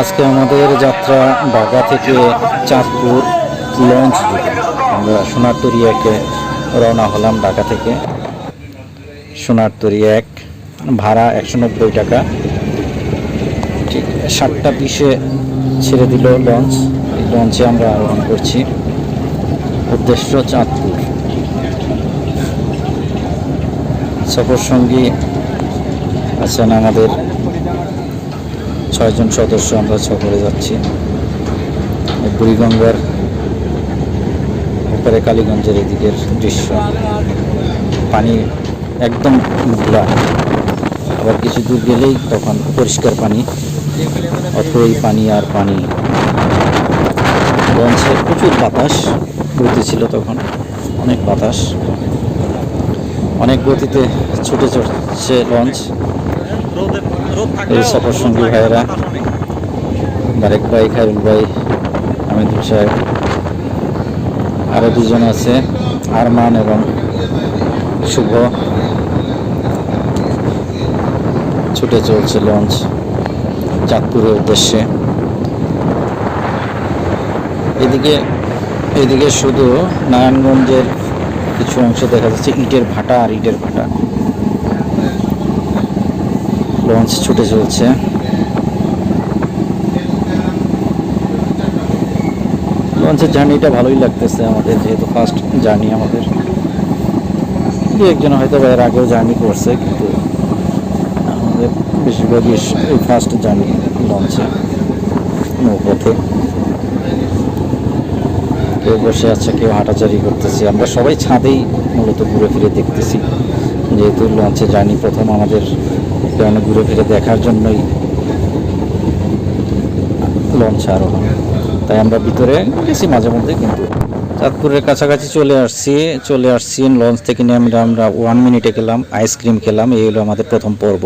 আজকে আমাদের যাত্রা ঢাকা থেকে চাঁদপুর লঞ্চ আমরা সোনারতরি একে রওনা হলাম ঢাকা থেকে। সোনারতরি এক, ভাড়া একশো নব্বই টাকা। ঠিক সাতটা বিশে ছেড়ে দিল লঞ্চ। এই লঞ্চে আমরা আরোহণ করছি। উদ্দেশ্য চাঁদপুর। সফর সঙ্গী আছেন আমাদের ছয়জন সদস্য আমরা সফরে যাচ্ছি। বুড়িগঙ্গার উপরে কালীগঞ্জের এদিকের দৃশ্য। পানি একদম ঘোলা আবার কিছু দূর গেলেই তখন পরিষ্কার পানি। অথই পানি আর পানি। লঞ্চে প্রচুর বাতাস ছিল তখন। অনেক বাতাস। অনেক গতিতে ছুটে চড়ছে লঞ্চ। সফর সঙ্গী ভাইয়েরা বারেক ভাই খায়রুল ভাই আমিদুল সাহেব আরও দুজন আছে আরমান এবং শুভ। ছুটে চলছে লঞ্চ চাঁদপুরের উদ্দেশ্যে। এদিকে এদিকে শুধু নারায়ণগঞ্জের কিছু অংশ দেখা যাচ্ছে ইটের ভাটা আর ইটের ভাটা। লঞ্চ ছুটে চলছে। লঞ্চের জার্নিটা ভালোই লাগতেছে আমাদের, যেহেতু ফার্স্ট জার্নি আমাদের। দু একজন হয়তো এর আগেও জার্নি করছে, কিন্তু আমাদের বেশিরভাগই এই ফার্স্ট জার্নি লঞ্চে, নৌপথে। কেউ বসে আছে, কেউ হাঁটাচারি করতেছে। আমরা সবাই ছাদেই মূলত ঘুরে ফিরে দেখতেছি, যেহেতু লঞ্চে জার্নি প্রথম আমাদের কারণে ঘুরে ফিরে দেখার জন্যই লঞ্চ আরও তাই আমরা ভিতরে গেছি মাঝে মধ্যে, কিন্তু চাঁদপুরের কাছাকাছি চলে আসছি চলে আসছি লঞ্চ থেকে নিয়ে আমরা আমরা ওয়ান মিনিটে খেলাম আইসক্রিম খেলাম, এই হলো আমাদের প্রথম পর্ব।